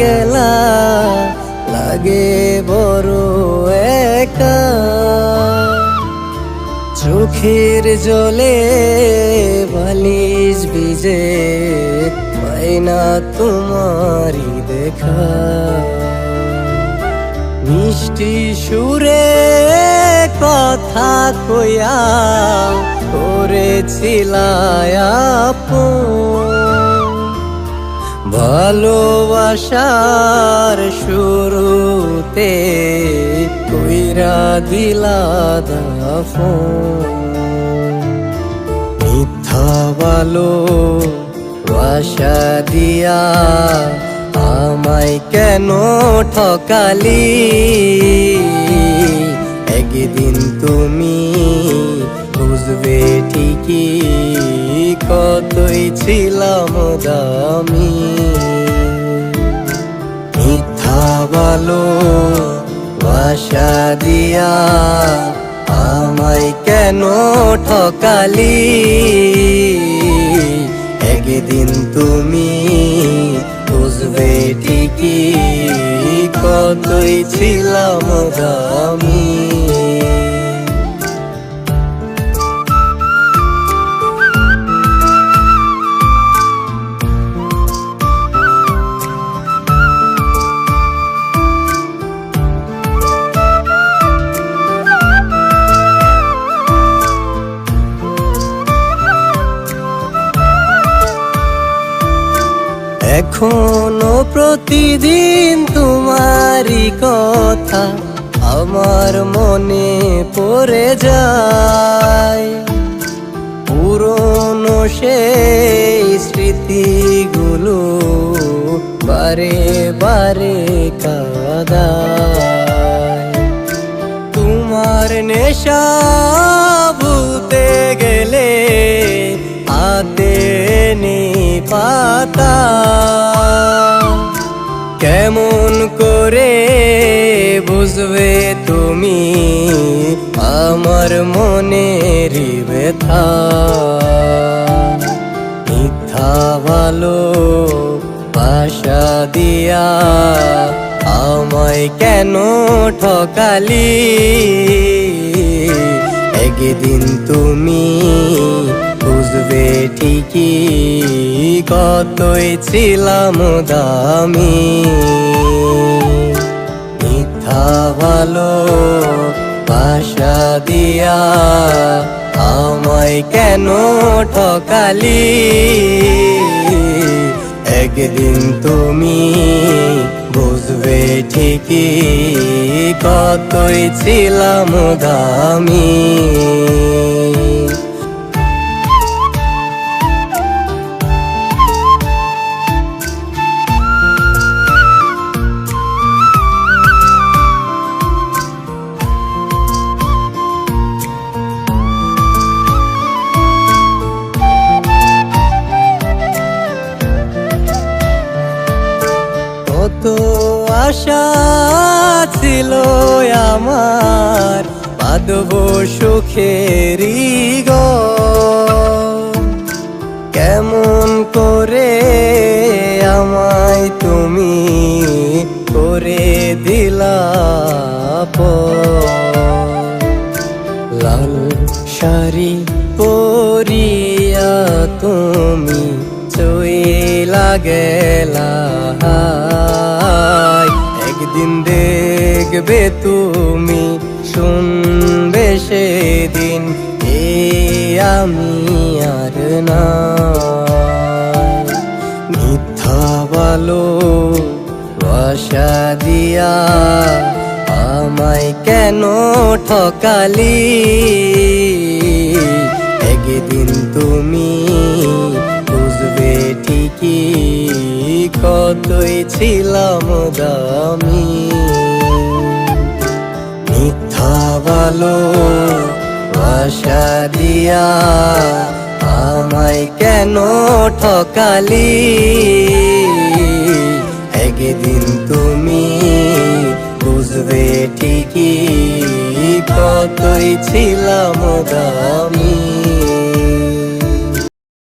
গেলা লাগে বড় একা চোখের জলে বালিশ বিজে পাই না তোমারি দেখা। মিষ্টি সুরে কথা কইয়া করেছিলায়া আপন ভালোবাসার শুরুতে কইরা দিলা মিথ্যা ভালো বাসা দিয়া আমায় কেন ঠকালি? একদিন তুমি বুঝবে ঠিকই কতই ছিলাম দামি। মিথ্যা ভালো বাসা দিয়া আমায় কেন ঠকালি? একদিন তুমি বুঝবে ঠিকই কতই ছিলাম দামি। এখনও প্রতিদিন তোমারই কথা আমার মনে পড়ে যায়। পুরনো সেই স্মৃতিগুলো বারে বারে কাদায়। তোমার নেশা ভূতে গেলে হাতে নি পাতা। কেমন করে বুঝবে তুমি? আমার মনের ব্যথা। মিথ্যা ভালো বাসা দিয়া আমায় কেন ঠকালি? একদিন তুমি ঠিকই কতই ছিলাম দামি। মিথ্যা ভালো বাসা দিয়া আমায় কেন ঠকালি? একদিন তুমি বুঝবে ঠিকই কতই ছিলাম দামি। আশা ছিল আমার বাদব সুখেরই ঘর। কেমন করে আমায় তুমি করে দিলা। লাল শাড়ি পরিয়া তুমি চইলা গেলা একদিন দেখবে তুমি, শুনবে সেদিন, এ আমি আর না। মিথ্যা বাসা দিয়া আমায় কেন ঠকালি? একদিন তুমি কতই ছিলাম দামি। মিথ্যা ভালো বাসা দিয়া আমায় কেন ঠকালি? একদিন তুমি বুঝবে ঠিকই কতই ছিলাম দামি।